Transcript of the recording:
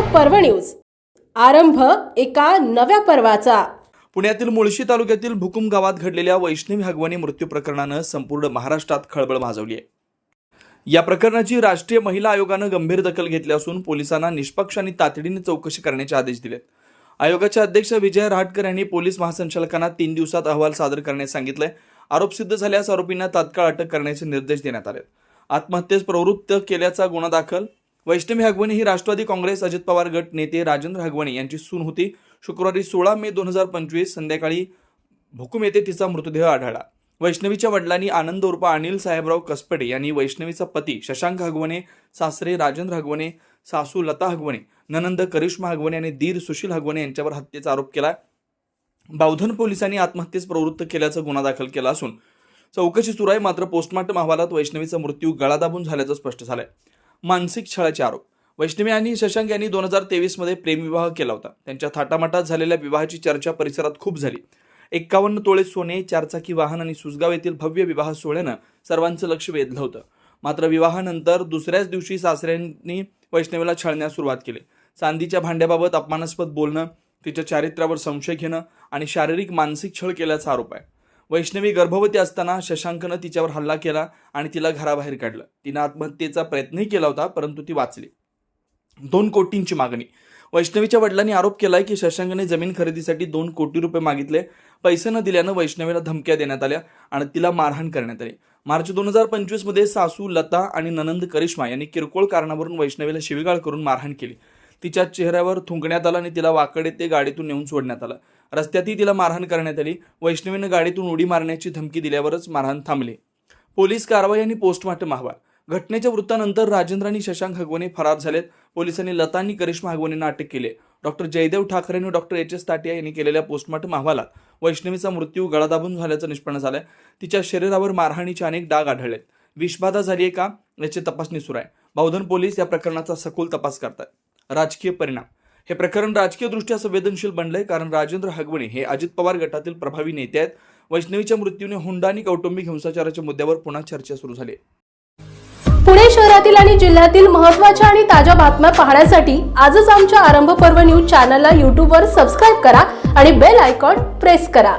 पर्व न्यूज. आरंभ एका नव्या पर्वाचा. पुण्यातील मुळशी तालुक्यातील भुकुम गावात घडलेल्या वैष्णवी हगवणी मृत्यू प्रकरणानं संपूर्ण महाराष्ट्रात खळबळ माजवली आहे. या प्रकरणाची राष्ट्रीय महिला आयोगानं गंभीर दखल घेतली असून पोलिसांना निष्पक्ष आणि तातडीने चौकशी करण्याचे आदेश दिलेत. आयोगाचे अध्यक्ष विजय रहाटकर यांनी पोलीस महासंचालकांना तीन दिवसात अहवाल सादर करण्यास सांगितलंय. आरोप सिद्ध झाल्यास आरोपींना तात्काळ अटक करण्याचे निर्देश देण्यात आले आत्महत्येस प्रवृत्त केल्याचा गुन्हा दाखल वैष्णवी हगवणी ही राष्ट्रवादी काँग्रेस अजित पवार गट नेते राजेंद्र हगवणी यांची सून होती. शुक्रवारी सोळा मे दोन हजार पंचवीस संध्याकाळी भुकुम येथे तिचा मृतदेह आढळला. वैष्णवीच्या वडिलांनी आनंद उर्फ अनिल साहेबराव कसपडे यांनी वैष्णवीचा पती शशांक हगवणे सासरे राजेंद्र हगवणे सासू लता हगवणे ननंद करिश्मा हगवणे आणि दीर सुशील हगवणे यांच्यावर हत्येचा आरोप केला बावधन पोलिसांनी आत्महत्येस प्रवृत्त केल्याचा गुन्हा दाखल केला असून चौकशी सुरू आहे. मात्र पोस्टमार्टम अहवालात वैष्णवीचा मृत्यू गळा दाबून झाल्याचं स्पष्ट झालंय. मानसिक छळाचे आरोप. वैष्णवी आणि शशांक यांनी दोन हजार तेवीसमध्ये प्रेमविवाह केला होता. त्यांच्या थाटामाटात झालेल्या विवाहाची चर्चा परिसरात खूप झाली. एक्कावन्न तोळे सोने चारचाकी वाहन आणि सुसगाव येथील भव्य विवाह सोहळ्यानं सर्वांचं लक्ष वेधलं होतं. मात्र विवाहानंतर दुसऱ्याच दिवशी सासऱ्यांनी वैष्णवीला छळण्यास सुरुवात केली. चांदीच्या भांड्याबाबत अपमानास्पद बोलणं तिच्या चारित्र्यावर संशय घेणं आणि शारीरिक मानसिक छळ केल्याचा आरोप आहे. वैष्णवी गर्भवती असताना शशांकनं तिच्यावर हल्ला केला आणि तिला घराबाहेर काढलं. तिनं आत्महत्येचा प्रयत्नही केला होता परंतु ती वाचली. दोन कोटींची मागणी. वैष्णवीच्या वडिलांनी आरोप केलाय की शशांकने जमीन खरेदीसाठी दोन कोटी रुपये मागितले पैसे न दिल्यानं वैष्णवीला धमक्या देण्यात आल्या आणि तिला मारहाण करण्यात आली. मार्च दोन हजार पंचवीसमध्ये सासू लता आणि ननंद करिश्मा यांनी किरकोळ कारणावरून वैष्णवीला शिवीगाळ करून मारहाण केली. तिच्या चेहऱ्यावर थुंकण्यात आलं आणि तिला वाकडे ते गाडीतून नेऊन सोडण्यात आलं. रस्त्यातही तिला मारहाण करण्यात आली. वैष्णवीनं गाडीतून उडी मारण्याची धमकी दिल्यावरच मारहाण थांबली. पोलीस कारवाई आणि पोस्टमार्टम अहवाल. घटनेच्या वृत्तानंतर राजेंद्र आणि शशांक हगवणे फरार झालेत. पोलिसांनी लता आणि करिश्मा हगवणेंना अटक केली डॉक्टर जयदेव ठाकरे आणि डॉक्टर एच. एस. ताटिया यांनी केलेल्या पोस्टमार्टम अहवालात वैष्णवीचा मृत्यू गळा दाबून झाल्याचं निष्पन्न झालंय. तिच्या शरीरावर मारहाणीचे अनेक डाग आढळलेत. विषबाधा झाली आहे का? याची तपासणी सुरू आहे. बौद्धन पोलीस या प्रकरणाचा सखोल तपास करतात राजकीय परिणाम. हे प्रकरण राजकीयदृष्ट्या संवेदनशील बनलंय कारण राजेंद्र हगवणे हे अजित पवार गटातील प्रभावी नेते आहेत. वैष्णवीच्या मृत्यूने हुंडा आणि कौटुंबिक हिंसाचाराच्या मुद्द्यावर पुन्हा चर्चा सुरू झाली पुणे शहरातील आणि जिल्ह्यातील महत्त्वाच्या आणि ताज्या बातम्या पाहण्यासाठी आजच आमच्या आरंभ पर्व न्यूज चॅनलला यूट्यूबवर सबस्क्राईब करा आणि बेल आयकॉन प्रेस करा.